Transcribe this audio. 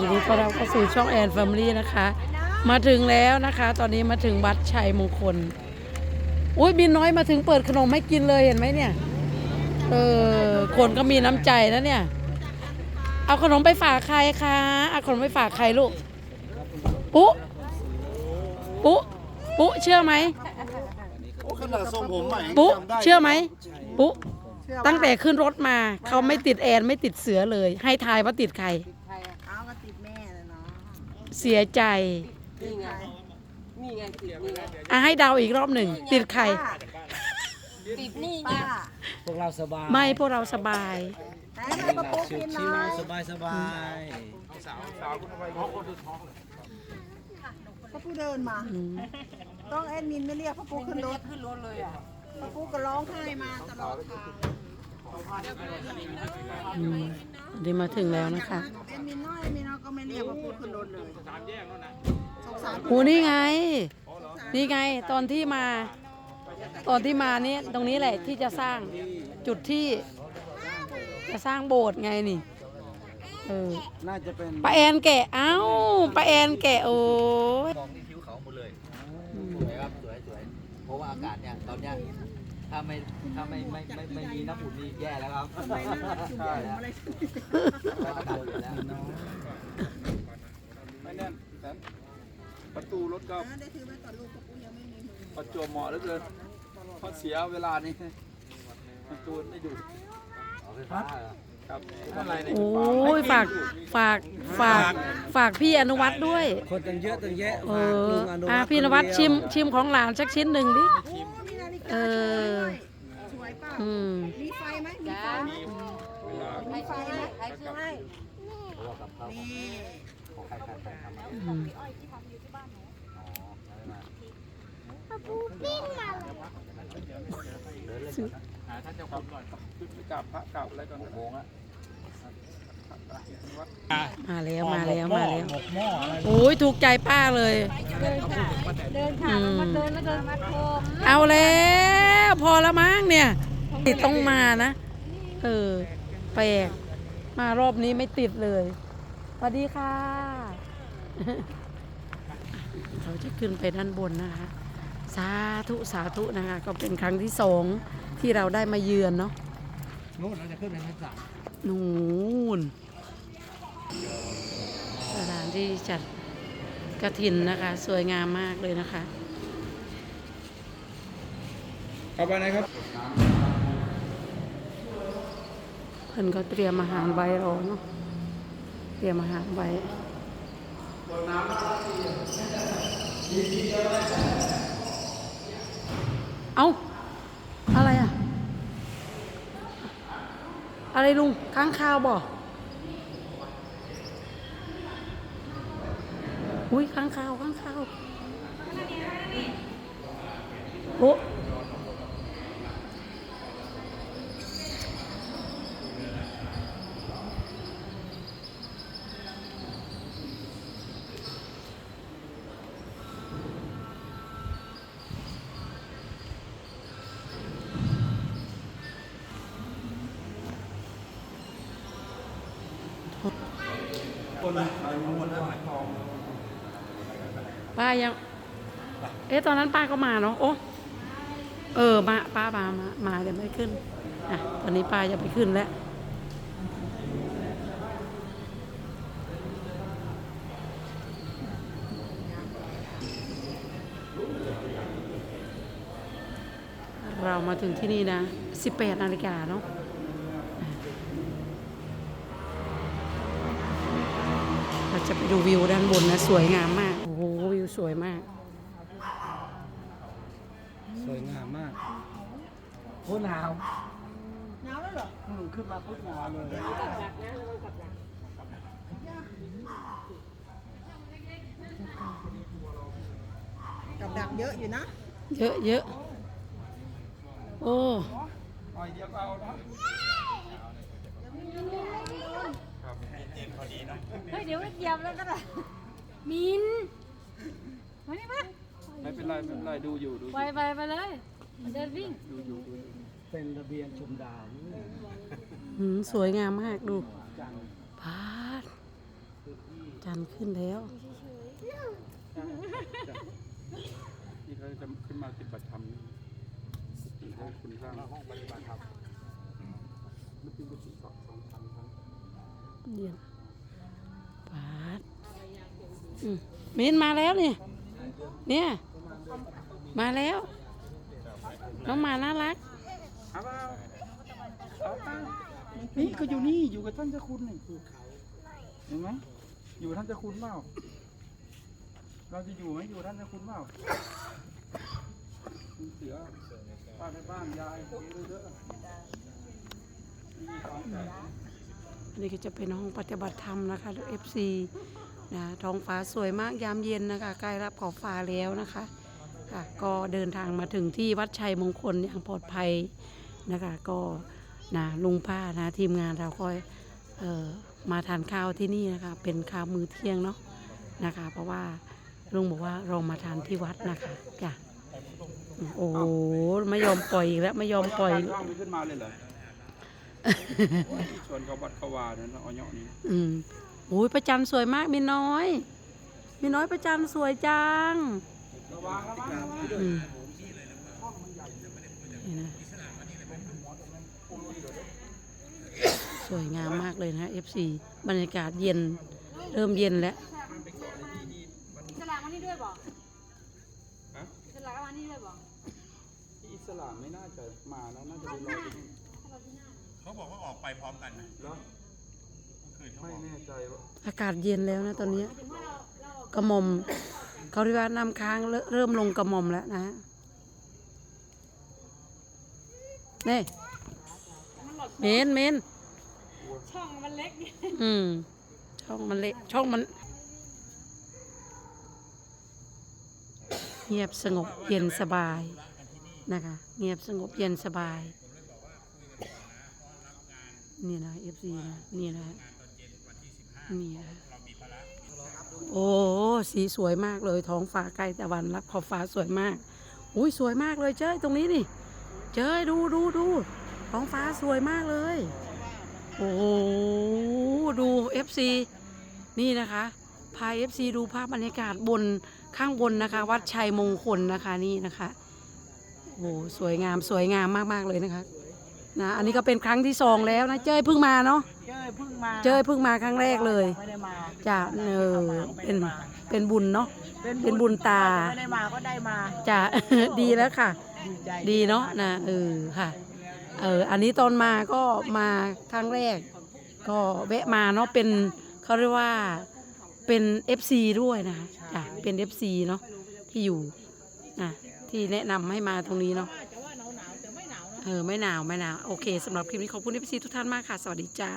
ยินดีต้อนรับเข้าสู่ช่องแอนแฟมิลี่นะคะ มาถึงแล้วนะคะ ตอนนี้มาถึงวัดชัยมงคลอุ้ยบินน้อยมาถึงเปิดขนมให้กินเลยเห็นไหมเนี่ยเออคนก็มีน้ำใจนะเนี่ย เอาขนมไปฝากใครคะเอาขนมไปฝากใครลูกปุ๊ปุ๊ปุ๊เชื่อไหมโอ้ขนาดทรงผมใหม่ปุ๊จำได้เชื่อไหมปุ๊ตั้งแต่ขึ้นรถมาเขาไม่ติดแอนไม่ติดเสือเลย ให้ทายว่าติดใครเอาก็ติดแม่ เลยเนาะเสียใจนี่ไงนี่ไงติดนี่ไงอะให้เดาอีกรอบหนึ่งติดใคร ติดนี่ป้าพวกเราสบายไม่พวกเราสบายแต่ให้มาปุ๊บกินหน่อยสบายสบายพ่อปูเดินมา ต้องแอดมินไม่เรียกพ่อปูขึ้นรถขึ้นรถเลยอะพ่อปูก็ร้องไห้มาตลอดทาง อืมได้มาถึงแล้วนะคะแอดมินน้อยแอดมินน้อยก็ไม่เรียกพ่อปูขึ้นรถเลยสงสารโอ้นี่ไง นี่ไงตอนที่มา ตอนที่มานี่ตรงนี้แหละที่จะสร้างจุดที่จะสร้างโบสถ์ไงนี่เออน่าจะเป็นป้าแอนแกะเอ้าป้าแอนแกะโอ้ยมองที่ผิวเขาหมดเลยสวยครับสวยสวยเพราะว่าอากาศเนี่ยตอนเนี้ย ถ้าไม่ถ้าไม่ไม่ไม่ไม่มีน้ำอุ่นนี่แย่แล้วครับใช่แล้วอากาศเปลี่ยนแล้วไม่แน่นแต่ประตูรถก็ได้ถือไว้ก่อนลูกพ่อปูยังไม่มีมือประจวบเหมาะเหลือเกินเพราะเสียเวลานี่ประตูไม่ดูเอาไฟฟ้าเหรอ ครับอะไรเนี่ยโอ้ยฝากฝากฝากฝากพี่อนุวัฒน์ด้วย คนตั้งเยอะตั้งแยะเอฝากอลุงอนุอะวัฒน์พี่อนุวัฒน์คชิมเดียวชิมของหลานสักชิ้นหนึ่งดิโอ้มีนาฬิกาเออ สวยเปล่าอืม มีไฟไหมมีไฟไหมมีไฟไหมใครซื้อให้เพราะว่ากับข้าวนี่ของใครใครใครทำมาอืมหาท่านเจ้าคุณก่อนขึ้นไปกราบพระกราบอะไรก่อนโมงอะ มาแล้วมาแล้วมาแล้วหมกหม้ออะไรโอ้ยถูกใจป้าเลย เดินค่ะแล้วมาเดินแล้วเดินมาโทมเอาแล้วพอแล้วมั้งเนี่ย ติดต้องมานะ เออแปลกมารอบนี้ไม่ติดเลยสวัสดีค่ะ เราจะขึ้นไปด้านบนนะคะ สาธุสาธุนะคะ ก็เป็นครั้งที่สองที่เราได้มาเยือนเนาะนู่นเราจะขึ้นไปชั้นสามนู่น สถานที่จัดกระถินนะคะ สวยงามมากเลยนะคะ เข้าไปนะครับเพิ่นก็เตรียมอาหารไว้รอเนาะเตรียมอาหารไว้เอาอะไรอะอะไรลุงค้างคาวบ่อุ้ อุ้ยค้างคาวค้างคาวโอ้ป้ายัง เอ๊ะตอนนั้นป้าก็มาเนาะโอ้เออมาป้ามามามาเดี๋ยวไม่ขึ้นอะตอนนี้ป้าจะไปขึ้นแล้วเรามาถึงที่นี่นะ 18 นาฬิกาเนาะเราจะไปดูวิวด้านบนนะ สวยงามมากโอ้โหวิว สวยมาก สวยงามมากโคตรหนาว หนาวแล้วเหรออืมขึ้นมาปุ๊บหนาวเลยกับดักเยอะอยู่นะ เยอะเยอะโอ้หน่อยเดียวเอานะเฮ้ยเดี๋ยวมันเหยียบแล้วก็ได้มิน มานี่มาไม่เป็นไรไม่เป็นไรดูอยู่ดูอไปยู่ไปไปเลยมาเดินวิ่งดูอยู่ดูอยู่เป็นระเบียงชมดาวนี่หืมสวยงามมากดูจังพาดคือที่จันทร์ขึ้นแล้ว ที่เขาจะขึ้นมาปฏิบัติธรรมนี่กุฏิให้คุณสร้างห้องปฏิบัติธรรมไม่เป็นกุฏิสองสองชั้นครับเดียนปาดอืมมินมาแล้วเนี่ย เนี่ย มาแล้ว น้องมาน่ารักเอาเปล่าเอาเปล่านี่ก็อยู่นี่อยู่กับท่านเจ้าคุณนี่เห็นไหมอยู่ท่านเจ้าคุณเปล่าเราจะอยู่ไหมอยู่ท่านเจ้าคุณเปล่าคุณเสือป้าในบ้านยายเยอะๆ นี่ก็จะเป็นห้องปฏิบัติธรรมนะคะ FC นะท้องฟ้าสวยมากยามเย็นนะคะใกล้รับขอบฟ้าแล้วนะคะค่ะก็เดินทางมาถึงที่วัดชัยมงคลอย่างปลอดภัยนะคะก็นะลุงป้านะทีมงานเราก็เอ่อมาทานข้าวที่นี่นะคะเป็นข้าวมื้อเที่ยงเนาะนะคะเพราะว่าลุงบอกว่าเรามาทานที่วัดนะคะจ้ะโอ้ไม่ยอมปล่อยอีกแล้วไม่ยอมปล่อย ขึ้นมาเลยเหรอ ชวนเขาวัดเขาวาเนี่ยนะเอาเนาะนี่อืมโอ้ยประจันสวยมากมีน้อยมีน้อยประจันสวยจังระวังระวังระวังอืมนี่นะสวยงามมากเลยนะ FC บรรยากาศเย็น เริ่มเย็นแล้ว อิสระมานี่ด้วยบอกอิสระมานี่ด้วยบอกอิสลามไม่น่าจะมานะน่าจะไปรอที่นู่น เขาบอกว่าออกไปพร้อมกันนะแล้วเมื่อคืนเขาไม่บอกแน่ใจว่าอากาศเย็นแล้วนะตอนนี้กระหม่อมเขาเรียกว่าน้ำค้างเริ่มเริ่มลงกระหม่อมแล้วนะนี่เมนเมนช่องมันเล็กเนี่ยอืมช่องมันเละช่องมันเงียบสงบเย็นสบายนะคะ เงียบสงบเย็นสบาย นี่นะเอฟซีนะนี่นะนี่นะโอ้สีสวยมากเลยท้องฟ้าใกล้ตะวันรับขอบฟ้าสวยมากอุ้ยสวยมากเลยเจ้ยตรงนี้นี่เจ้ยดูดูดูท้องฟ้าสวยมากเลย โอ้โหดู FC นี่นะคะพา FC ดูภาพบรรยากาศบนข้างบนนะคะ วัดชัยมงคลนะคะนี่นะคะโอ้โหสวยงามสวยงามมาก ๆ เลยนะคะ นะอันนี้ก็เป็นครั้งที่สองแล้วนะเจ้ยเพิ่งมาเนาะเจ้ยเพิ่งมาเจ้ยเพิ่งมาครั้งแรกเลยไม่ได้มาจะเออเป็นเป็นบุญเนาะเป็นบุญตาไม่ได้มาก็ได้มาจะดีแล้วค่ะดีใจดีเนาะนะเออค่ะเอออันนี้ตอนมาก็มาครั้งแรก ก็แวะมาเนาะเป็นเขาเรียกว่าเป็น FC ด้วยนะคะจ้ะเป็น FC เนาะที่อยู่นะที่แนะนำให้มาตรงนี้เนาะ เออไม่หนาวไม่หนาวโอเคสำหรับคลิปนี้ขอบคุณพี่ซีทุกท่านมากค่ะ สวัสดีจ้า